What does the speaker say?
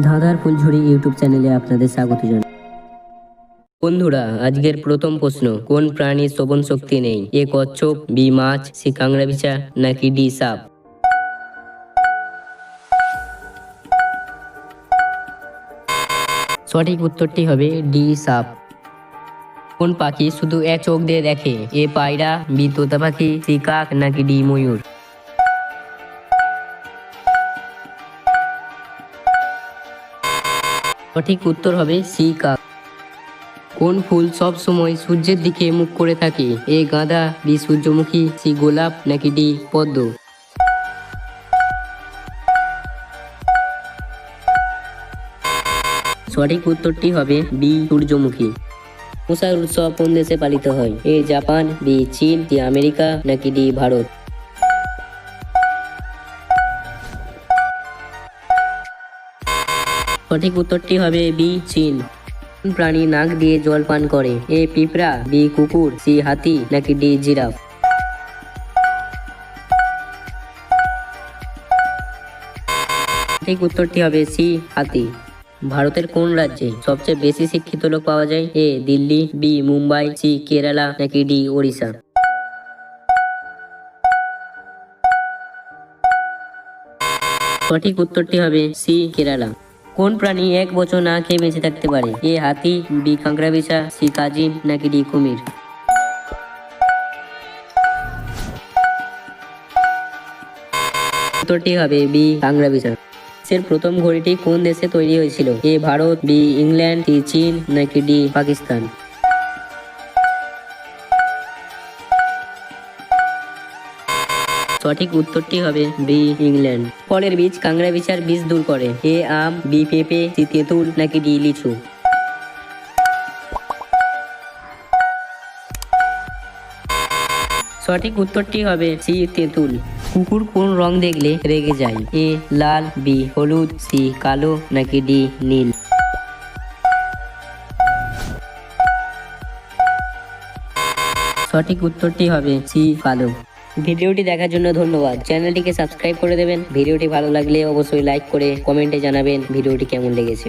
ধাঁধার ফুলঝুরি ইউটিউব চ্যানেলে আপনাদের স্বাগত জানাই। বন্ধুরা, আজকের প্রথম প্রশ্ন, কোন প্রাণীর শ্রবণ শক্তি নেই? এ কচ্ছপ, বি মাছ, সি কাংড়া বিছা, নাকি ডি সাপ? সঠিক উত্তরটি হবে ডি সাপ। কোন পাখি শুধু এক চোখ দিয়ে দেখে? এ পায়রা, বি তোতা পাখি, সি কাক, নাকি ডি ময়ূর? সঠিক উত্তর হবে সি কাক। কোন ফুল সব সময় সূর্যের দিকে মুখ করে থাকে? এ গাঁদা, বি সূর্যমুখী, সি গোলাপ, নাকি ডি পদ্ম? সঠিক উত্তরটি হবে বি সূর্যমুখী। মশার উৎসব কোন দেশে পালিত হয়? এ জাপান, বি চীন, ডি আমেরিকা, নাকি ডি ভারত? সঠিক উত্তরটি হবে বি কোন প্রাণী নাক দিয়ে জল পান করে। এ পিঁপড়া, বি, কুকুর, সি, হাতি, নাকি ডি, জিরাফ? সঠিক উত্তরটি হবে সি, হাতি। ভারতের কোন রাজ্যে সবচেয়ে বেশি শিক্ষিত লোক পাওয়া যায়? A, Delhi, B, Mumbai, C, Kerala, নাকি ডি, ওড়িশা? সঠিক উত্তরটি হবে সি, কেরালা। কোন প্রাণী এক বছর না খেয়ে বেঁচে থাকতে পারে? এ হাতি, বি কাঁকড়া বিছা সি কাজিন নাকি ডি কুমির? উত্তরটি হবে বি কাঁকড়া বিছা দেশের প্রথম ঘড়িটি কোন দেশে তৈরি হয়েছিল? A Bharat, B England, C চীন, নাকি ডি পাকিস্তান? সঠিক উত্তরটি হবে বি ইংল্যান্ড ফলের বীজ কাংড়া বিছার বীজ দূর করে। এ, আম, বি, পেঁপে, সি, তেঁতুল নাকি ডি, লিচু? সঠিক উত্তরটি হবে সি তেঁতুল। কুকুর কোন রং দেখলে রেগে যায়? এ, লাল বি হলুদ সি কালো নাকি ডি, নীল? সঠিক উত্তরটি হবে সি কালো। ভিডিওটি দেখার জন্য ধন্যবাদ। চ্যানেলটিকে সাবস্ক্রাইব করে দেবেন। ভিডিওটি ভালো লাগলে অবশ্যই লাইক করে কমেন্টে জানাবেন ভিডিওটি কেমন লেগেছে।